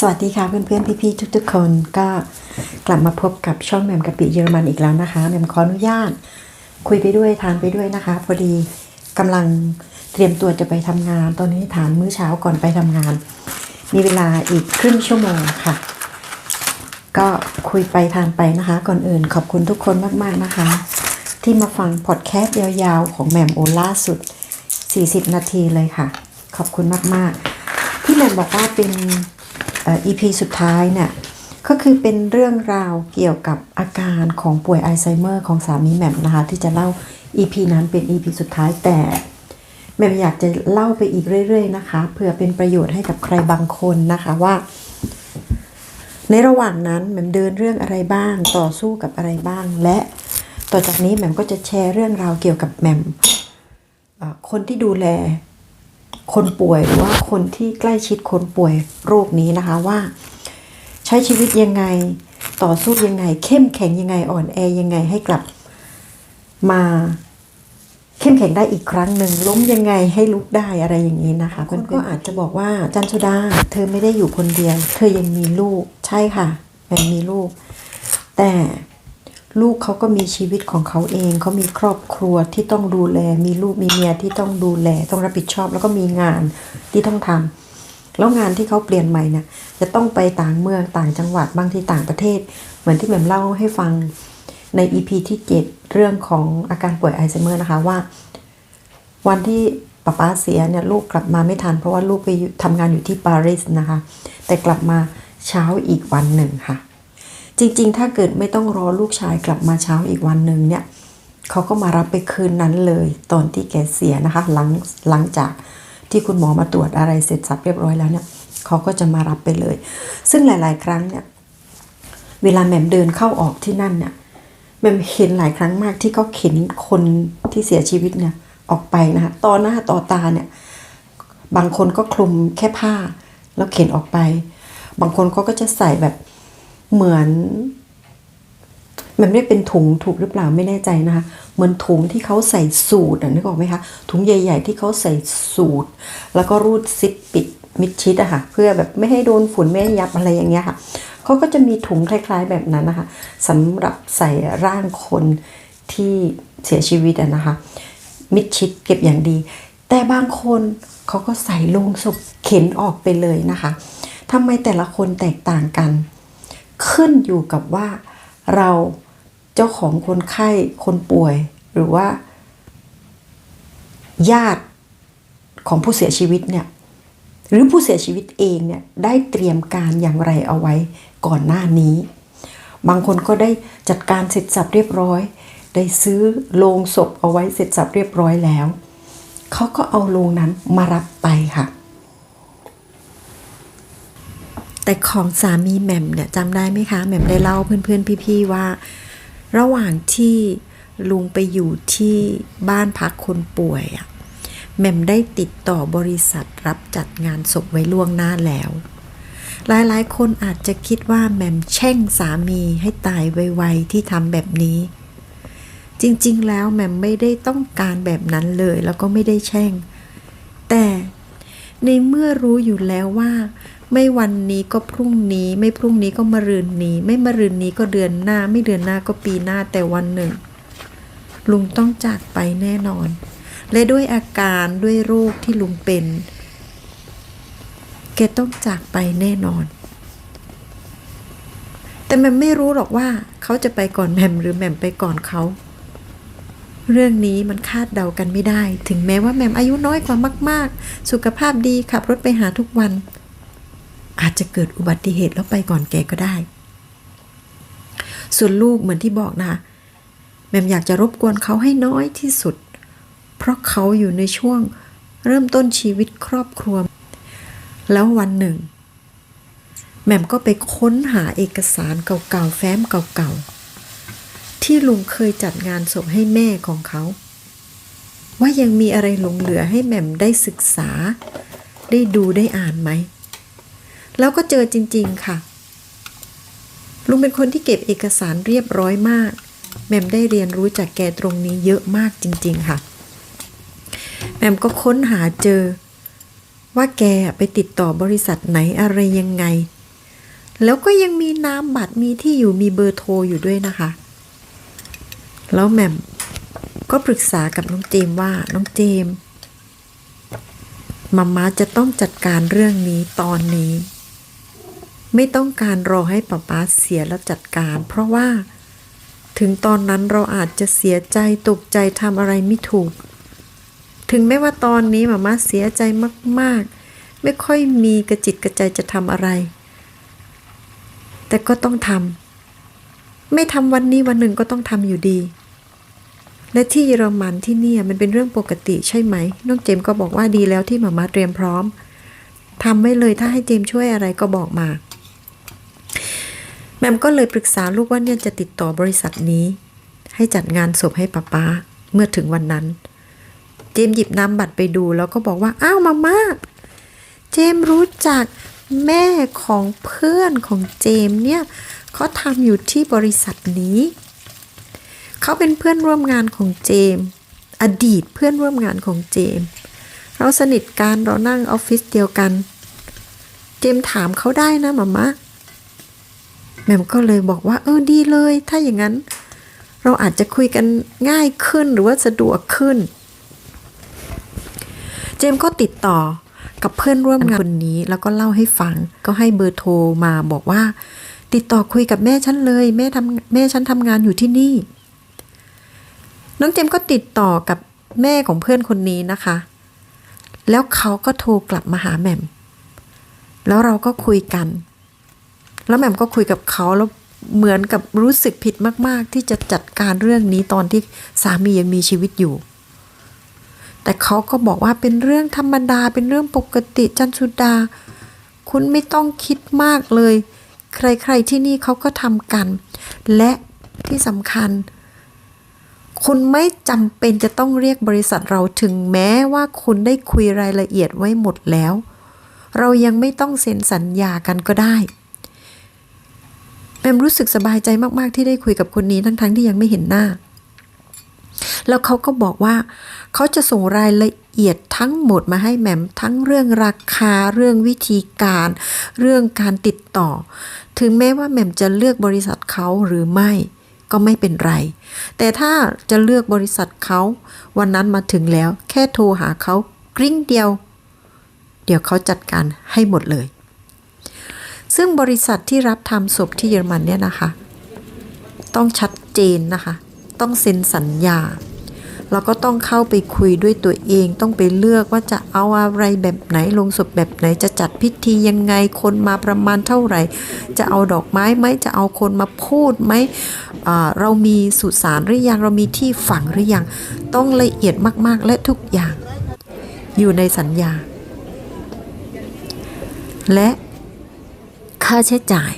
สวัสดีค่ะเพื่อนๆพี่ๆทุกๆ คนก็กลับมาพบกับช่องแหม่มกะปิเยอรมันอีกแล้วนะคะแหม่มขออนุญาต คุยไปด้วยทานไปด้วยนะคะ พอดีกำลังเตรียมตัวจะไปทำงาน ตอนนี้ทานมื้อเช้าก่อนไปทำงาน มีเวลาอีกครึ่งชั่วโมงค่ะ ก็คุยไปทานไปนะคะ ก่อนอื่นขอบคุณทุกคนมากๆนะคะ ที่มาฟังพอดแคสต์ยาวๆ ของแหม่มโอล่าสุด 40 นาทีเลยค่ะ ขอบคุณมากๆ ที่แหม่มบอกว่าเป็น อ่อ EP สุดท้ายเนี่ยก็คือเป็นเรื่องราวเกี่ยวกับอาการของป่วยอัลไซเมอร์ของสามีแหม่มนะคะ ที่จะเล่า EP นั้นเป็น EP สุดท้ายแต่แหม่มอยากจะเล่าไปอีกเรื่อย ๆ นะคะเพื่อเป็นประโยชน์ให้กับใครบางคนนะคะว่า ในระหว่างนั้นแหม่มเดินเรื่องอะไรบ้างต่อสู้กับอะไรบ้าง และต่อจากนี้แหม่มก็จะแชร์เรื่องราวเกี่ยวกับแหม่มคนที่ดูแล คนป่วยหรือว่าคนที่ใกล้ชิดคนป่วยโรคนี้นะคะว่า ใช้ชีวิตยังไงต่อสู้ยังไง เข้มแข็งยังไงอ่อนแอยังไงให้กลับมาเข้มแข็งได้อีกครั้งหนึ่งล้มยังไงให้ลุกได้อะไรอย่างนี้นะคะคนก็อาจจะบอกว่าจันสุดา เธอไม่ได้อยู่คนเดียว เธอยังมีลูกใช่ค่ะแม่มีลูก แต่ ลูกเขาก็มีชีวิตของเขาเอง เขามีครอบครัวที่ต้องดูแล มีลูกมีเมียที่ต้องดูแล ต้องรับผิดชอบ แล้วก็มีงานที่ต้องทำแล้วงานที่เขาเปลี่ยนใหม่เนี่ยจะต้องไปต่างเมืองต่างจังหวัดบางที่ต่างประเทศ เหมือนที่แหม่มเล่าให้ฟังใน EP ที่ 7 เรื่องของอาการป่วยอัลไซเมอร์นะคะว่า วันที่ป้าป้าเสียเนี่ยลูกกลับมาไม่ทัน เพราะว่าลูกไปทำงานอยู่ที่ปารีสนะคะ แต่กลับมาเช้าอีกวันหนึ่งค่ะ จริง ๆ ถ้าเกิดไม่ต้องรอลูกชายกลับมาเช้าอีกวันหนึ่งเนี่ยเขาก็มารับไปคืนนั้นเลย ตอนที่แกเสียนะคะ หลังหลังจากที่คุณหมอมาตรวจอะไรเสร็จสับเรียบร้อยแล้วเนี่ยเขาก็จะมารับไปเลย ซึ่งหลาย ๆ ครั้งเนี่ยเวลาแหม่มเดินเข้าออกที่นั่นเนี่ยแหม่มเห็นหลายครั้งมากที่เขาเข็นคนที่เสียชีวิตเนี่ยออกไปนะคะต่อหน้าต่อตาเนี่ยบางคนก็คลุมแค่ผ้า แล้วเข็นออกไป บางคนเขาก็จะใส่แบบ เหมือน มันไม่ได้เป็นถุงถูกหรือเปล่าไม่แน่ใจนะคะ เหมือนถุงที่เขาใส่สูตรอะนึกออกไหมคะ ถุงใหญ่ ๆ ที่เขาใส่สูตร แล้วก็รูดซิปปิดมิดชิดอะค่ะ เพื่อแบบไม่ให้โดนฝุ่นไม่ให้ยับอะไรอย่างเงี้ยค่ะเขาก็จะมีถุงคล้าย ๆแบบนั้นนะคะสำหรับใส่ร่างคนที่เสียชีวิตอะนะคะ มิดชิดเก็บอย่างดี แต่บางคนเขาก็ใส่ลงศพเข็นออกไปเลยนะคะทำไมแต่ละคนแตกต่างกัน ขึ้นอยู่กับว่าเราเจ้าของคนไข้คนป่วย หรือว่า ญาติของผู้เสียชีวิตเนี่ยหรือผู้เสียชีวิตเองเนี่ยได้เตรียมการอย่างไรเอาไว้ก่อนหน้านี้ บางคนก็ได้จัดการเสร็จสับเรียบร้อย ได้ซื้อโลงศพเอาไว้เสร็จสับเรียบร้อยแล้ว เขาก็เอาโลงนั้นมารับไปค่ะ แต่ของสามีแหม่มเนี่ยจำได้ไหมคะแหม่มได้เล่าเพื่อนๆพี่ๆว่า ระหว่างที่ลุงไปอยู่ที่บ้านพักคนป่วยอะแหม่มได้ติดต่อบริษัทรับจัดงานศพไว้ล่วงหน้าแล้ว หลายๆ คนอาจจะคิดว่าแหม่มแช่งสามีให้ตายไวๆที่ทำแบบนี้ จริงๆ แล้วแหม่มไม่ได้ต้องการแบบนั้นเลยแล้วก็ไม่ได้แช่ง แต่ในเมื่อรู้อยู่แล้วว่า ไม่วันนี้ก็พรุ่งนี้ ไม่พรุ่งนี้ก็มะรืนนี้ ไม่มะรืนนี้ก็เดือนหน้า ไม่เดือนหน้าก็ปีหน้าแต่วันหนึ่ง ลุงต้องจากไปแน่นอน และด้วยอาการด้วยโรคที่ลุงเป็น แกต้องจากไปแน่นอน แต่แมมไม่รู้หรอกว่า เขาจะไปก่อนแหม่มหรือแหม่มไปก่อนเขาเรื่องนี้มันคาดเดากันไม่ได้ ถึงแม้ว่าแหม่มอายุน้อยกว่ามาก ๆ สุขภาพดีขับรถไปหาทุกวัน อาจจะเกิดอุบัติเหตุแล้วไปก่อนแกก็ได้ ส่วนลูกเหมือนที่บอกนะแหม่มอยากจะรบกวนเขาให้น้อยที่สุด เพราะเขาอยู่ในช่วงเริ่มต้นชีวิตครอบครัว แล้ววันหนึ่งแหม่มก็ไปค้นหาเอกสารเก่าๆ แฟ้มเก่าๆ ที่ลุงเคยจัดงานศพให้แม่ของเขา ว่ายังมีอะไรหลงเหลือให้แหม่มได้ศึกษา ได้ดูได้อ่านไหม แล้วก็เจอจริง ๆ ค่ะ ลุงเป็นคนที่เก็บเอกสารเรียบร้อยมากแหม่มได้เรียนรู้จากแกตรงนี้เยอะมากจริง ๆ ค่ะแหม่มก็ค้นหาเจอ ว่าแกไปติดต่อบริษัทไหนอะไรยังไง แล้วก็ยังมีนามบัตรมีที่อยู่มีเบอร์โทรอยู่ด้วยนะคะ แล้วแหม่มก็ปรึกษากับน้องเจมว่าน้องเจมมาม่าจะต้องจัดการเรื่องนี้ตอนนี้ ไม่ต้องการรอให้ป๊าป๊าเสียแล้วจัดการ เพราะว่า ถึงตอนนั้นเราอาจจะเสียใจตกใจทำอะไรไม่ถูก ถึงแม้ว่าตอนนี้มาม่าเสียใจมาก ๆ ไม่ค่อยมีกระจิตกระใจจะทำอะไร แต่ก็ต้องทำไม่ทำวันนี้วันหนึ่งก็ต้องทำอยู่ดี และที่เยอรมันที่เนี่ยมันเป็นเรื่องปกติใช่ไหมน้องเจมก็บอกว่าดีแล้วที่หมามาเตรียมพร้อมทำไว้เลยถ้าให้เจมช่วยอะไรก็บอกมา แมมก็เลยปรึกษาลูกว่าเนี่ยจะติดต่อบริษัทนี้ ให้จัดงานศพให้ป้าป้าเมื่อถึงวันนั้น เจมหยิบนามบัตรไปดูแล้วก็บอกว่า อ้าวมาม่าเจมรู้จักแม่ของเพื่อนของเจมเนี่ยเขาทำอยู่ที่บริษัทนี้ เขาเป็นเพื่อนร่วมงานของเจม อดีตเพื่อนร่วมงานของเจม เราสนิทกันเรานั่งออฟฟิศเดียวกัน เจมถามเขาได้นะมาม่า แม่มก็เลยบอกว่าเออดีเลย ถ้าอย่างนั้น เราอาจจะคุยกันง่ายขึ้นหรือว่าสะดวกขึ้น เจมก็ติดต่อกับเพื่อนร่วมงานคนนี้แล้วก็เล่าให้ฟัง ก็ให้เบอร์โทรมาบอกว่า ติดต่อคุยกับแม่ฉันเลย แม่ทำแม่ฉันทำงานอยู่ที่นี่ น้องเจมก็ติดต่อกับแม่ของเพื่อนคนนี้นะคะ แล้วเขาก็โทรกลับมาหาแหม่ม แล้วเราก็คุยกัน แล้วแหม่มก็คุยกับเขาแล้วเหมือนกับรู้สึกผิดมาก ๆ ที่จะจัดการเรื่องนี้ตอนที่สามียังมีชีวิตอยู่ แต่เขาก็บอกว่าเป็นเรื่องธรรมดาเป็นเรื่องปกติจันสุดา คุณไม่ต้องคิดมากเลย ใครๆที่นี่เขาก็ทำกัน และที่สำคัญ คุณไม่จำเป็นจะต้องเรียกบริษัทเราถึงแม้ว่าคุณได้คุยรายละเอียดไว้หมดแล้ว เรายังไม่ต้องเซ็นสัญญากันก็ได้ แมมรู้สึกสบายใจมากๆที่ได้คุยกับคนนี้ทั้งๆทที่ยังไม่เห็นหน้า แล้วเขาก็บอกว่า เขาจะส่งรายละเอียดทั้งหมดมาให้แหมมทั้งเรื่องราคาเรื่องวิธีการ เรื่องการติดต่อ ถึงแม้ว่าแหม่มจะเลือกบริษัทเขาหรือไม่ก็ไม่เป็นไร แต่ถ้าจะเลือกบริษัทเขา วันนั้นมาถึงแล้ว แค่โทรหาเขากริ้งเดียว เดี๋ยวเขาจัดการให้หมดเลย ซึ่งบริษัทที่รับทำศพที่เยอรมันเนี่ยนะคะ ต้องชัดเจนนะคะ ต้องเซ็นสัญญาเราก็ต้องเข้าไปคุยด้วยตัวเอง ต้องไปเลือกว่าจะเอาอะไรแบบไหนลงศพแบบไหน จะจัดพิธียังไง คนมาประมาณเท่าไหร่ จะเอาดอกไม้ไหม จะเอาคนมาพูดไหมอ่าเรามีสุสานหรือยัง เรามีที่ฝังหรือยัง ต้องละเอียดมากๆ และทุกอย่าง อยู่ในสัญญา และ ค่าใช้จ่าย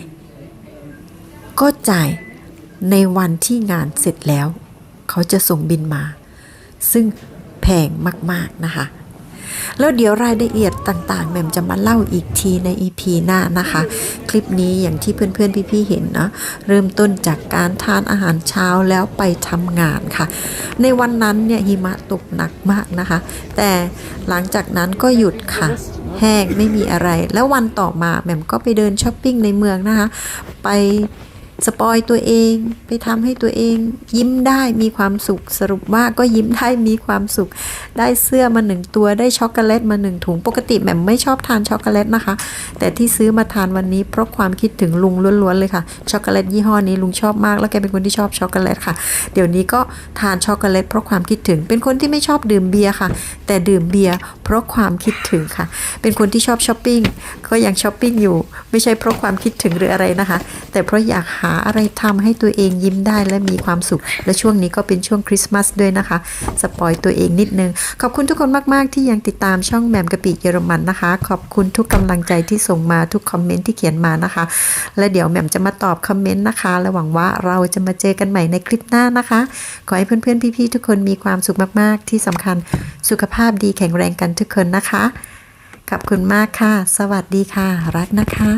ก็จ่ายในวันที่งานเสร็จแล้ว เขาจะส่งบินมา ซึ่งแพงมาก ๆ นะคะ แล้วเดี๋ยวรายละเอียดต่างๆ แม่มจะมาเล่าอีกทีใน EP หน้านะคะ คลิปนี้อย่างที่เพื่อนๆ พี่ๆ เห็นเนาะเริ่มต้นจากการทานอาหารเช้าแล้วไปทำงานค่ะ ในวันนั้นเนี่ยหิมะตกหนักมากนะคะ แต่หลังจากนั้นก็หยุดค่ะ แห้งไม่มีอะไร แล้ววันต่อมาแหม่มก็ไปเดินช้อปปิ้งในเมืองนะคะ ไปสปอยตัวเองไปทำให้ตัวเอง ยิ้มได้มีความสุขสรุปว่าก็ยิ้มได้มีความสุข ได้เสื้อมาหนึ่งตัวได้ช็อกโกแลตมาหนึ่งถุงปกติแหม่มไม่ชอบทานช็อกโกแลตนะคะ แต่ที่ซื้อมาทานวันนี้เพราะความคิดถึงลุงล้วนๆเลยค่ะช็อกโกแลตยี่ห้อนี้ลุงชอบมากแล้วแกเป็นคนที่ชอบช็อกโกแลตค่ะ เดี๋ยวนี้ก็ทานช็อกโกแลตเพราะความคิดถึงเป็นคนที่ไม่ชอบดื่มเบียร์ค่ะ แต่ดื่มเบียร์ เพราะความคิดถึงค่ะ เป็นคนที่ชอบช้อปปิ้งก็ยังช้อปปิ้งอยู่ ไม่ใช่เพราะความคิดถึงหรืออะไรนะคะ แต่เพราะอยากหาอะไรทำให้ตัวเองยิ้มได้และมีความสุข และช่วงนี้ก็เป็นช่วงคริสต์มาสด้วยนะคะ สปอยตัวเองนิดนึง ขอบคุณทุกคนมาก ๆ ที่ยังติดตามช่องแหมมกะปิเยอรมันนะคะ ขอบคุณทุกกำลังใจที่ส่งมาทุกคอมเมนต์ที่เขียนมานะคะ และเดี๋ยวแหมมจะมาตอบคอมเมนต์นะคะและหวังว่าเราจะมาเจอกันใหม่ในคลิปหน้านะคะ ขอให้เพื่อน ๆ พี่ ๆ ทุกคนมีความสุขมาก ๆ ที่สำคัญสุขภาพดีแข็งแรงกันทุกคนนะคะ ขอบคุณมากค่ะ สวัสดีค่ะ รักนะคะ